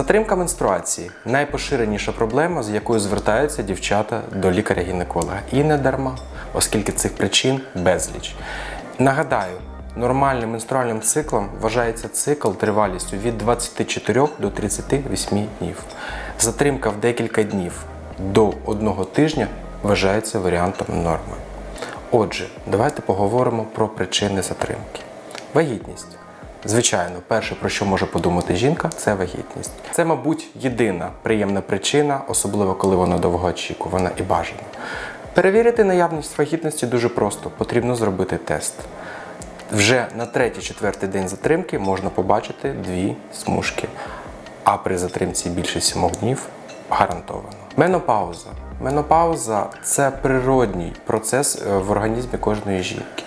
Затримка менструації найпоширеніша проблема, з якою звертаються дівчата до лікаря-гінеколога. І не дарма, оскільки цих причин безліч. Нагадаю, нормальним менструальним циклом вважається цикл тривалістю від 24 до 38 днів. Затримка в декілька днів до одного тижня вважається варіантом норми. Отже, давайте поговоримо про причини затримки. Вагітність. Звичайно, перше, про що може подумати жінка, це вагітність. Це, мабуть, єдина приємна причина, особливо коли вона довгоочікувана і бажана. Перевірити наявність вагітності дуже просто, потрібно зробити тест. Вже на третій-четвертий день затримки можна побачити дві смужки, а при затримці більше сімох днів гарантовано. Менопауза. Менопауза це природній процес е, в організмі кожної жінки.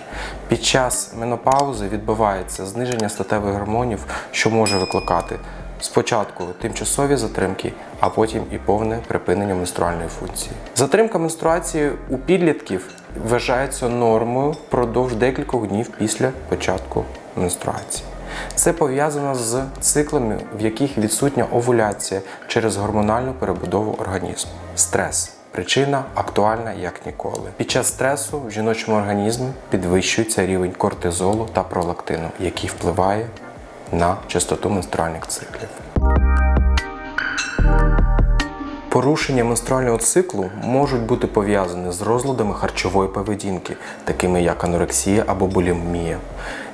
Під час менопаузи відбувається зниження статевих гормонів, що може викликати спочатку тимчасові затримки, а потім і повне припинення менструальної функції. Затримка менструації у підлітків вважається нормою впродовж декількох днів після початку менструації. Це пов'язано з циклами, в яких відсутня овуляція через гормональну перебудову організму. Стрес. Причина актуальна як ніколи. Під час стресу в жіночому організмі підвищується рівень кортизолу та пролактину, який впливає на частоту менструальних циклів. Порушення менструального циклу можуть бути пов'язані з розладами харчової поведінки, такими як анорексія або булімія,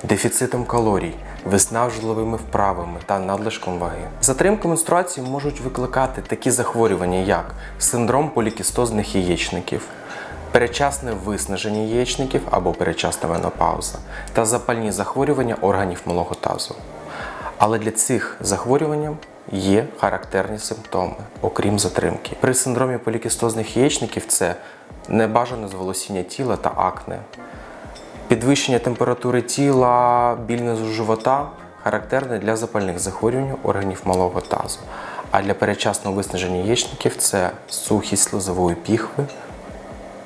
дефіцитом калорій, виснажливими вправами та надлишком ваги. Затримки менструації можуть викликати такі захворювання, як синдром полікістозних яєчників, передчасне виснаження яєчників або передчасна менопауза та запальні захворювання органів малого тазу. Але для цих захворювань є характерні симптоми, окрім затримки. При синдромі полікістозних яєчників це небажане зволосіння тіла та акне, підвищення температури тіла, біль низу живота характерне для запальних захворювань органів малого тазу. А для передчасного виснаження яєчників це сухість слизової піхви,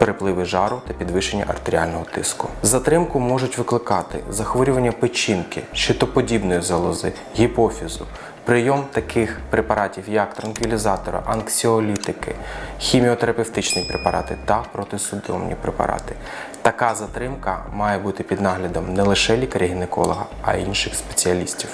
перепливи жару та підвищення артеріального тиску. Затримку можуть викликати захворювання печінки, щитоподібної залози, гіпофізу. Прийом таких препаратів, як транквілізатори, анксіолітики, хіміотерапевтичні препарати та протисудомні препарати. Така затримка має бути під наглядом не лише лікаря-гінеколога, а й інших спеціалістів.